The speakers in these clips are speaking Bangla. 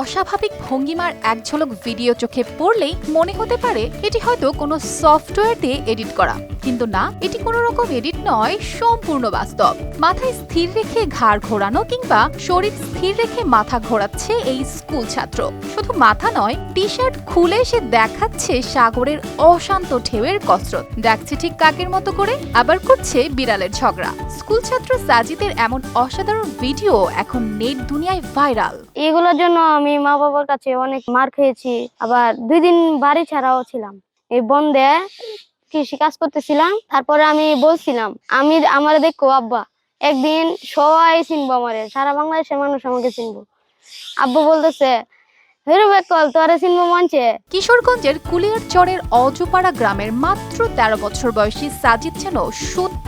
অস্বাভাবিক ভঙ্গিমার এক ঝলক ভিডিও চোখে পড়লেই মনে হতে পারে এটি হয়তো কোনো সফটওয়্যার দিয়ে এডিট করা। কিন্তু না, এটি কোনো রকম এডিট নয়, সম্পূর্ণ বাস্তব। মাথায় স্থির রেখে ঘাড় ঘোরানো কিংবা শরীর স্থির রেখে মাথা ঘোরাচ্ছে এই স্কুল ছাত্র। শুধু মাথা নয় টি শার্ট খুলে সে দেখাচ্ছে সাগরের অশান্ত ঢেউয়ের কসরত। দেখছে ঠিক কাকের মতো করে, আবার করছে বিড়ালের ঝগড়া। স্কুল ছাত্র সাজিদের এমন অসাধারণ ভিডিও এখন নেট দুনিয়ায় ভাইরাল। এগুলোর জন্য আমি মা বাবার কাছে অনেক মার খেয়েছি। আবার দুই দিন বাড়ি ছাড়াও ছিলাম। এই বন্ধে কৃষি কাজ করতেছিলাম, তারপরে আমি বলছিলাম আমি আমার দেখো আব্বা, একদিন সবাই চিনবো আমারে, সারা বাংলাদেশের মানুষ আমাকে চিনবো। আব্বু বলতেছে কিশোরগঞ্জের কুলিয়ার চরের অজপাড়া গ্রামের মাত্র তেরো বছর বয়সী সাজিদ যেন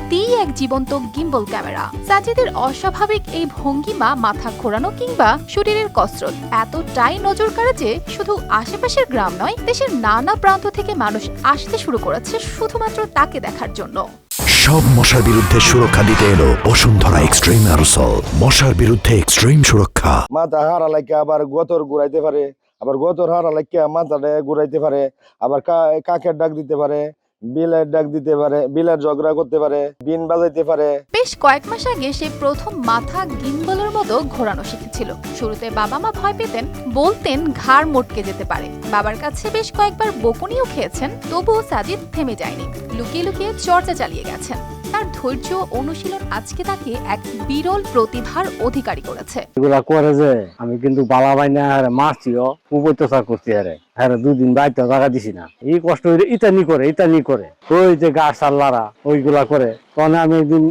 সত্যিই এক জীবন্ত গিম্বল ক্যামেরা। সাজিদের অস্বাভাবিক এই ভঙ্গিমা মাথা ঘোরানো কিংবা শরীরের কসরত এতটাই নজর কাড়ে যে শুধু আশেপাশের গ্রাম নয় দেশের নানা প্রান্ত থেকে মানুষ আসতে শুরু করেছে শুধুমাত্র তাকে দেখার জন্য। সব মশার বিরুদ্ধে সুরক্ষা দিতে এলো বসুন্ধরা এক্সট্রিম অ্যারোসল। মশার বিরুদ্ধে এক্সট্রিম সুরক্ষা। মাথা হারা লাগে আবার গতর ঘুরাইতে পারে আবার গতর হারা লাগে মাথাটা ঘুরাইতে পারে আবার কা- কাকের ডাক দিতে পারে। বিলের ডাক দিতে পারে, বিলের ঝগড়া করতে পারে, বিন বাজাইতে পারে। বেশ কয়েক মাস আগে সে প্রথম মাথা গিম্বলের মতো ঘোরানো শিখেছিল। শুরুতে বাবা মা ভয় পেতেন, বলতেন ঘাড় মোটকে যেতে পারে। বাবার কাছে বেশ কয়েকবার বকুনিও খেয়েছেন, তবুও সাজিদ থেমে যায়নি। লুকিয়ে লুকিয়ে চর্চা চালিয়ে গেছেন। তার ধৈর্য অনুশীলন আজকে তাকে এক বিরল প্রতিভার অধিকারী করেছে। এগুলা করে যে আমি কিন্তু বালা বাইনা হারে মারছিও উপত্যচার করছি হারে হ্যাঁ দুদিন বাড়িতে জায়গা দিছি না। এই কষ্ট হইলে ইটা নি করে ইটা নি করে। ওই যে গাছ সাল্লারা ওইগুলা করে। তখন আমি একদিন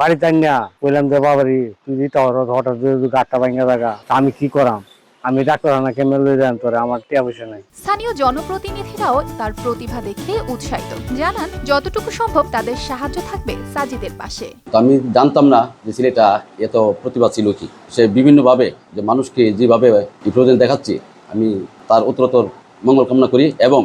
বাড়িতে আনিয়া বললাম যে, বাবারি, তুই ইটা হঠাৎ গাছটা ভাঙা জায়গা আমি কি করাম? আমি ডাক্তারখানা কেমন লই যান তোরে আমার টিয়া পয়সা নাই। স্থানীয় জনপ্রতিনিধিরাও তার প্রতিভা দেখে উৎসাহিত। জানান যতটুকু সম্ভব তাদের সাহায্য থাকবে সাজিদের পাশে। তো আমি জানতাম না যে ছেলেটা এত প্রতিভা ছিল কি। সে বিভিন্নভাবে যে মানুষকে যেভাবে রিপ্রেজেন্ট দেখাচ্ছে আমি তার উত্তরোত্তর মঙ্গল কামনা করি এবং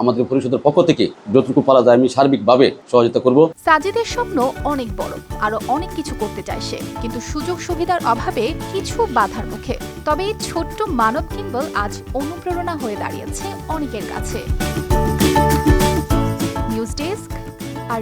আমাদের পরিষদের পক্ষ থেকে যতটুকু পারা যায় আমি সার্বিকভাবে সহযোগিতা করব। সাজিদের স্বপ্ন অনেক বড়, আরও অনেক কিছু করতে চায় সে। কিন্তু সুযোগ সুবিধার অভাবে কিছু বাধার মুখে। তবে এই ছোট্ট মানব কিম্বল আজ অনুপ্রেরণা হয়ে দাঁড়িয়েছে অনেকের কাছে। নিউজ ডেস্ক, আর